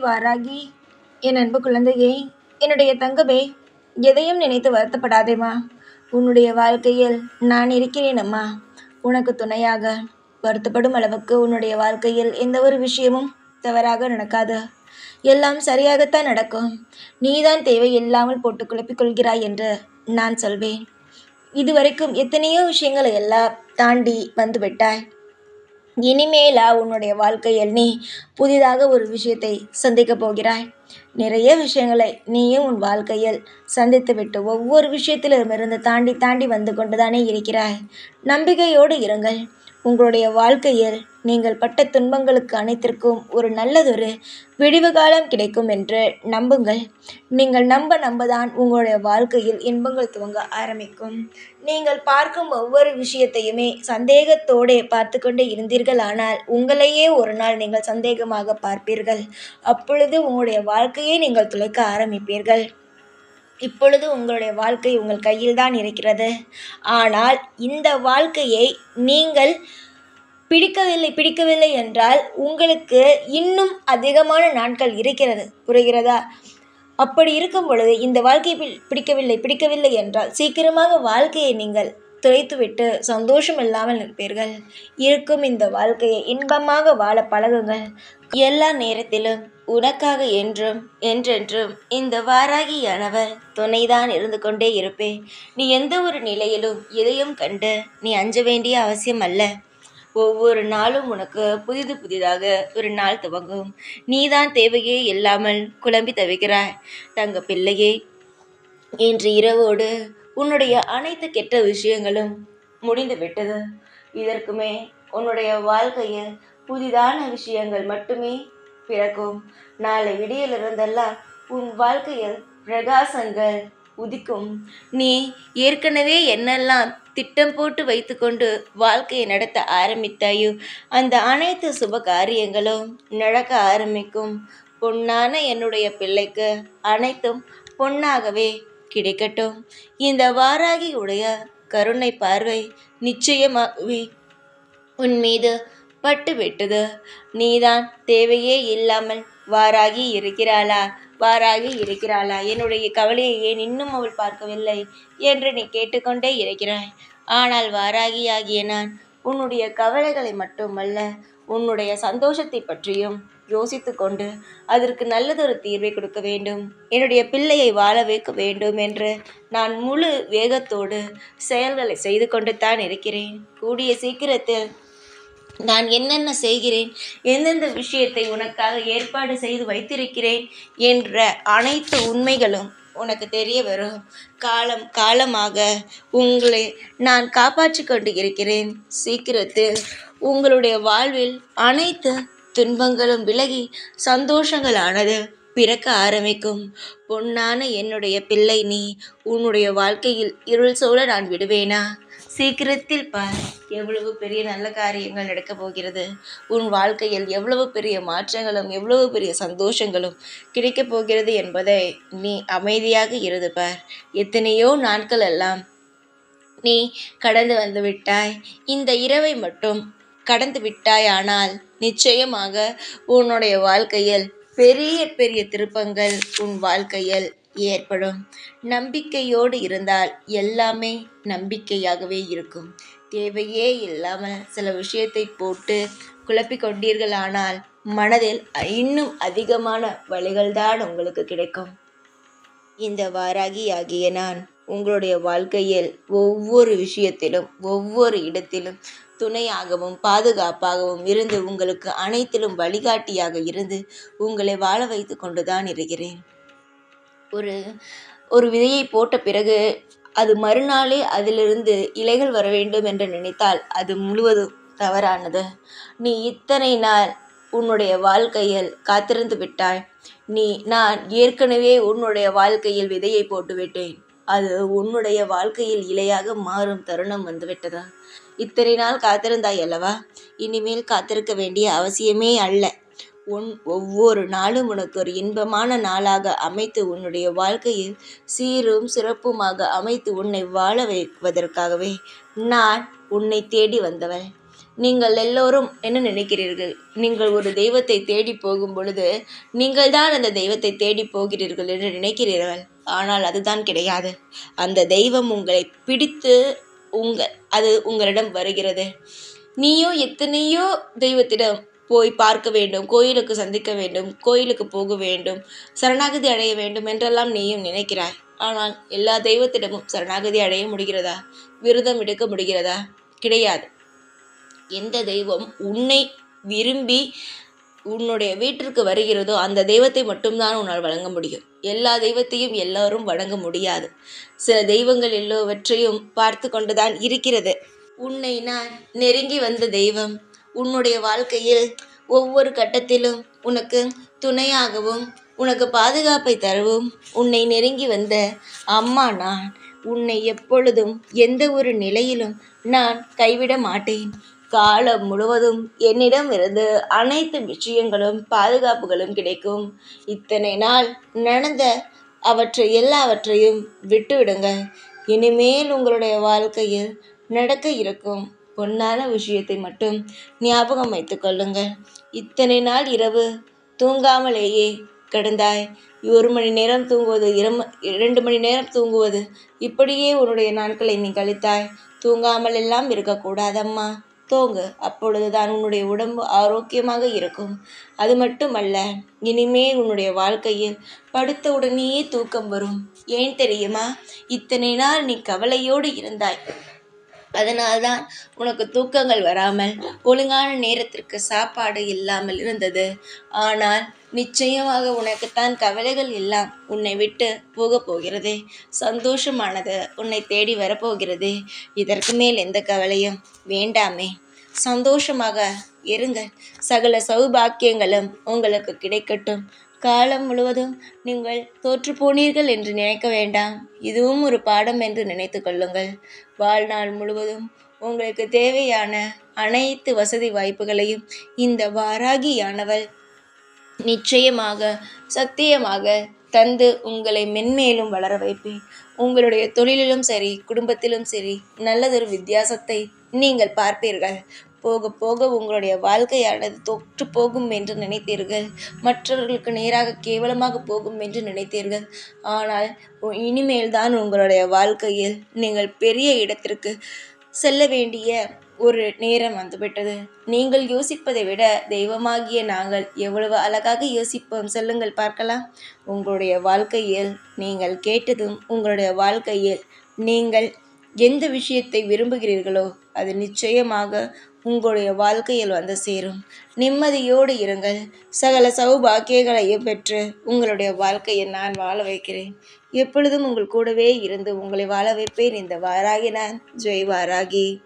வாராகி என் அன்பு குழந்தையே என்னுடைய தங்கமே எதையும் நினைத்து வருத்தப்படாதேம்மா. உன்னுடைய வாழ்க்கையில் நான் இருக்கிறேன் அம்மா. உனக்கு துணையாக வருத்தப்படும் அளவுக்கு உன்னுடைய வாழ்க்கையில் எந்த ஒரு விஷயமும் தவறாக நடக்காது. எல்லாம் சரியாகத்தான் நடக்கும். நீதான் தேவையில்லாமல் போட்டு குழப்பிக்கொள்கிறாய் என்று நான் சொல்வேன். இதுவரைக்கும் எத்தனையோ விஷயங்களை எல்லாம் தாண்டி வந்துவிட்டாய். இனிமேலா உன்னுடைய வாழ்க்கையில் நீ புதிதாக ஒரு விஷயத்தை சந்திக்கப் போகிறாய். நிறைய விஷயங்களை நீயும் உன் வாழ்க்கையில் சந்தித்துவிட்டு ஒவ்வொரு விஷயத்திலுமிருந்து தாண்டி தாண்டி வந்து கொண்டுதானே இருக்கிறாய். நம்பிக்கையோடு இருங்கள். உங்களுடைய வாழ்க்கையில் நீங்கள் பட்ட துன்பங்களுக்கு அனைத்திற்கும் ஒரு நல்லதொரு விடிவு காலம் கிடைக்கும் என்று நம்புங்கள். நீங்கள் நம்ப நம்பதான் உங்களுடைய வாழ்க்கையில் இன்பங்கள் துவங்க ஆரம்பிக்கும். நீங்கள் பார்க்கும் ஒவ்வொரு விஷயத்தையுமே சந்தேகத்தோடே பார்த்து கொண்டே இருந்தீர்கள். ஆனால் உங்களையே ஒரு நாள் நீங்கள் சந்தேகமாக பார்ப்பீர்கள். அப்பொழுது உங்களுடைய வாழ்க்கையை நீங்கள் துளைக்க ஆரம்பிப்பீர்கள். இப்பொழுது உங்களுடைய வாழ்க்கை உங்கள் கையில் தான் இருக்கிறது. ஆனால் இந்த வாழ்க்கையை நீங்கள் பிடிக்கவில்லை பிடிக்கவில்லை என்றால் உங்களுக்கு இன்னும் அதிகமான நாட்கள் இருக்கிறது புரிகிறதா? அப்படி இருக்கும் பொழுது இந்த வாழ்க்கை பிடிக்கவில்லை பிடிக்கவில்லை என்றால் சீக்கிரமாக வாழ்க்கையை நீங்கள் துளைத்துவிட்டு சந்தோஷம் இல்லாமல் இருப்பீர்கள் இருக்கும் இந்த வாழ்க்கையை இன்பமாக வாழ பழகுங்கள். எல்லா நேரத்திலும் உனக்காக என்றும் என்றென்றும் இந்த வாராகியானவர் துணைதான் இருந்து கொண்டே இருப்பேன் நீ எந்த ஒரு நிலையிலும் எதையும் கண்டு நீ அஞ்ச வேண்டிய அவசியம் அல்ல. ஒவ்வொரு நாளும் உனக்கு புதிது புதிதாக ஒரு நாள் துவங்கும். நீதான் தேவையே இல்லாமல் குழம்பி தவிக்கிறாய். தங்க பிள்ளையே இன்று இரவோடு உன்னுடைய அனைத்து கெட்ட விஷயங்களும் முடிந்து விட்டது. இதற்குமே உன்னுடைய வாழ்க்கையில் புதிதான விஷயங்கள் மட்டுமே பிறக்கும். நாளை விடியலிருந்தெல்லாம் உன் வாழ்க்கையில் பிரகாசங்கள் உதிக்கும். நீ ஏற்கனவே என்னெல்லாம் திட்டம் போட்டு வைத்துக்கொண்டு வாழ்க்கையை நடத்த ஆரம்பித்தாயோ? அந்த அனைத்து சுப காரியங்களும் நடக்க ஆரம்பிக்கும். பொன்னான என்னுடைய பிள்ளைக்கு அனைத்தும் பொன்னாகவே கிடைக்கட்டும். இந்த வாராகி உடைய கருணை பார்வை நிச்சயமாகவே உன் மீது பட்டு விட்டது நீதான் தேவையே இல்லாமல் வாராகி இருக்கிறாளா? வாராகி இருக்கிறாளா? என்னுடைய கவலையை ஏன் இன்னும் அவள் பார்க்கவில்லை என்று நீ கேட்டுக்கொண்டே இருக்கிறாய். ஆனால் வாராகி ஆகிய நான் உன்னுடைய கவலைகளை மட்டுமல்ல உன்னுடைய சந்தோஷத்தை பற்றியும் யோசித்து கொண்டு அதற்கு நல்லதொரு தீர்வை கொடுக்க வேண்டும். என்னுடைய பிள்ளையை வாழ வைக்க வேண்டும் என்று நான் முழு வேகத்தோடு செயல்களை செய்து கொண்டு தான் இருக்கிறேன். கூடிய சீக்கிரத்தில் நான் என்னென்ன செய்கிறேன்? எந்தெந்த விஷயத்தை உனக்காக ஏற்பாடு செய்து வைத்திருக்கிறேன்? என்ற அனைத்து உண்மைகளும் உனக்கு தெரிய வரும். காலம் காலமாக உங்களை நான் காப்பாற்றி கொண்டு இருக்கிறேன் சீக்கிரத்தில் உங்களுடைய வாழ்வில் அனைத்து துன்பங்களும் விலகி சந்தோஷங்களானது பிறக்க ஆரம்பிக்கும். பொன்னான என்னுடைய பிள்ளை நீ உன்னுடைய வாழ்க்கையில் இருள் சோழ நான் விடுவேனா? சீக்கிரத்தில் பார் எவ்வளவு பெரிய நல்ல காரியங்கள் நடக்கப் போகிறது. உன் வாழ்க்கையில் எவ்வளவு பெரிய மாற்றங்களும் எவ்வளவு பெரிய சந்தோஷங்களும் கிடைக்கப் போகிறது என்பதை நீ அமைதியாக இருந்து பார். எத்தனையோ நாட்கள் எல்லாம் நீ கடந்து வந்து விட்டாய். இந்த இரவை மட்டும் கடந்து விட்டாய். ஆனால் நிச்சயமாக உன்னுடைய வாழ்க்கையில் பெரிய பெரிய திருப்பங்கள் உன் வாழ்க்கையில் ஏற்படும். நம்பிக்கையோடு இருந்தால் எல்லாமே நம்பிக்கையாகவே இருக்கும். தேவையே இல்லாமல் சில விஷயத்தை போட்டு குழப்பிக் கொண்டீர்களானால் மனதில் இன்னும் அதிகமான வழிகள்தான் உங்களுக்கு கிடைக்கும். இந்த வாராகி ஆகிய நான் உங்களுடைய வாழ்க்கையில் ஒவ்வொரு விஷயத்திலும் ஒவ்வொரு இடத்திலும் துணையாகவும் பாதுகாப்பாகவும் இருந்து உங்களுக்கு அனைத்திலும் வழிகாட்டியாக இருந்து உங்களை வாழ வைத்து கொண்டுதான் இருக்கிறேன். ஒரு ஒரு விதையை போட்ட பிறகு அது மறுநாளே அதிலிருந்து இலைகள் வர வேண்டும் என்று நினைத்தால் அது முழுவதும் தவறானது. நீ இத்தனை நாள் உன்னுடைய வாழ்க்கையில் காத்திருந்து விட்டாய். நீ நான் ஏற்கனவே உன்னுடைய வாழ்க்கையில் விதையை போட்டுவிட்டேன் அது உன்னுடைய வாழ்க்கையில் இலையாக மாறும் தருணம் வந்துவிட்டதா இத்தனை நாள் காத்திருந்தாய் அல்லவா? இனிமேல் காத்திருக்க வேண்டிய அவசியமே அல்ல. உன் ஒவ்வொரு நாளும் உனக்கு ஒரு இன்பமான நாளாக அமைத்து உன்னுடைய வாழ்க்கையில் சீரும் சிறப்புமாக அமைத்து உன்னை வாழ வைப்பதற்காகவே நான் உன்னை தேடி வந்தவள் நீங்கள் எல்லோரும் என்ன நினைக்கிறீர்கள்? நீங்கள் ஒரு தெய்வத்தை தேடி போகும் பொழுது நீங்கள் தான் அந்த தெய்வத்தை தேடி போகிறீர்கள் என்று நினைக்கிறீர்கள். ஆனால் அதுதான் கிடையாது. அந்த தெய்வம் உங்களை பிடித்து உங்கள் அது உங்களிடம் வருகிறது. நீயோ எத்தனையோ தெய்வத்திடம் போய் பார்க்க வேண்டும் கோயிலுக்கு சந்திக்க வேண்டும் கோயிலுக்கு போக வேண்டும் சரணாகதி அடைய வேண்டும் என்றெல்லாம் நீயும் நினைக்கிறாய். ஆனால் எல்லா தெய்வத்திடமும் சரணாகதி அடைய முடிகிறதா? விரதம் எடுக்க முடிகிறதா? கிடையாது. எந்த தெய்வம் உன்னை விரும்பி உன்னுடைய வீட்டிற்கு வருகிறதோ அந்த தெய்வத்தை மட்டும்தான் உன்னால் வழங்க முடியும். எல்லா தெய்வத்தையும் எல்லாரும் வணங்க முடியாது. சில தெய்வங்கள் எல்லோவற்றையும் பார்த்து கொண்டுதான் இருக்கிறது. உன்னை நான் நெருங்கி வந்த தெய்வம் உன்னுடைய வாழ்க்கையில் ஒவ்வொரு கட்டத்திலும் உனக்கு துணையாகவும் உனக்கு பாதுகாப்பை தரவும் உன்னை நெருங்கி வந்த அம்மா நான். உன்னை எப்பொழுதும் எந்த ஒரு நிலையிலும் நான் கைவிட மாட்டேன். காலம் முழுவதும் என்னிடம் இருந்து அனைத்து விஷயங்களும் பாதுகாப்புகளும் கிடைக்கும். இத்தனை நாள் நடந்த அவற்றை எல்லாவற்றையும் விட்டுவிடுங்க இனிமேல் உங்களுடைய வாழ்க்கையில் நடக்க இருக்கும் பொன்னான விஷயத்தை மட்டும் ஞாபகம் வைத்துக் கொள்ளுங்கள். இத்தனை நாள் இரவு. தூங்காமலேயே கிடந்தாய். ஒரு மணி நேரம் தூங்குவது இரம் இரண்டு மணி நேரம் தூங்குவது. இப்படியே உன்னுடைய நாட்களை நீ கழித்தாய். தூங்காமல் எல்லாம் இருக்கக்கூடாதம்மா. தூங்கு. அப்பொழுதுதான் உன்னுடைய உடம்பு ஆரோக்கியமாக இருக்கும். அது மட்டுமல்ல இனிமேல் உன்னுடைய வாழ்க்கையில் படுத்த உடனேயே தூக்கம் வரும். ஏன் தெரியுமா? இத்தனை நாள் நீ கவலையோடு இருந்தாய். அதனால்தான் உனக்கு தூக்கங்கள் வராமல் ஒழுங்கான நேரத்திற்கு சாப்பாடு இல்லாமல் இருந்தது. ஆனால் நிச்சயமாக உனக்குத்தான் கவலைகள் எல்லாம் உன்னை விட்டு போக போகிறது. சந்தோஷமானது உன்னை தேடி வரப்போகிறது. இதற்கு மேல் எந்த கவலையும் வேண்டாமே. சந்தோஷமாக இருங்கள். சகல சௌபாக்கியங்களும் உங்களுக்கு கிடைக்கட்டும். காலம் முழுவதும் நீங்கள் தோற்று போனீர்கள் என்று நினைக்க வேண்டாம். இதுவும் ஒரு பாடம் என்று நினைத்து கொள்ளுங்கள். வாழ்நாள் முழுவதும் உங்களுக்கு தேவையான அனைத்து வசதி வாய்ப்புகளையும் இந்த வாராகியானவள் நிச்சயமாக சத்தியமாக தந்து உங்களை மென்மேலும் வளர வைப்பேன். உங்களுடைய தொழிலிலும் சரி குடும்பத்திலும் சரி நல்லதொரு வித்தியாசத்தை நீங்கள் பார்ப்பீர்கள். போக போக உங்களுடைய வாழ்க்கையானது தொற்று போகும் என்று நினைத்தீர்கள். மற்றவர்களுக்கு நேராக கேவலமாக போகும் என்று நினைத்தீர்கள். ஆனால் இனிமேல் தான் உங்களுடைய வாழ்க்கையில் நீங்கள் பெரிய இடத்திற்கு செல்ல வேண்டிய ஒரு நேரம் வந்துவிட்டது. நீங்கள் யோசிப்பதை விட தெய்வமாகிய நாங்கள் எவ்வளவு அழகாக யோசிப்போம் சொல்லுங்கள் பார்க்கலாம். உங்களுடைய வாழ்க்கையில் நீங்கள் கேட்டதும் உங்களுடைய வாழ்க்கையில் நீங்கள் எந்த விஷயத்தை விரும்புகிறீர்களோ அது நிச்சயமாக உங்களுடைய வாழ்க்கையில் வந்து சேரும். நிம்மதியோடு இருங்கள். சகல சௌபாக்கியங்களையும் பெற்று உங்களுடைய வாழ்க்கையை நான் வாழ வைக்கிறேன். எப்பொழுதும் உங்கள் கூடவே இருந்து உங்களை வாழ வைப்பேன். இந்த வாராகி நான். ஜெய் வாராகி.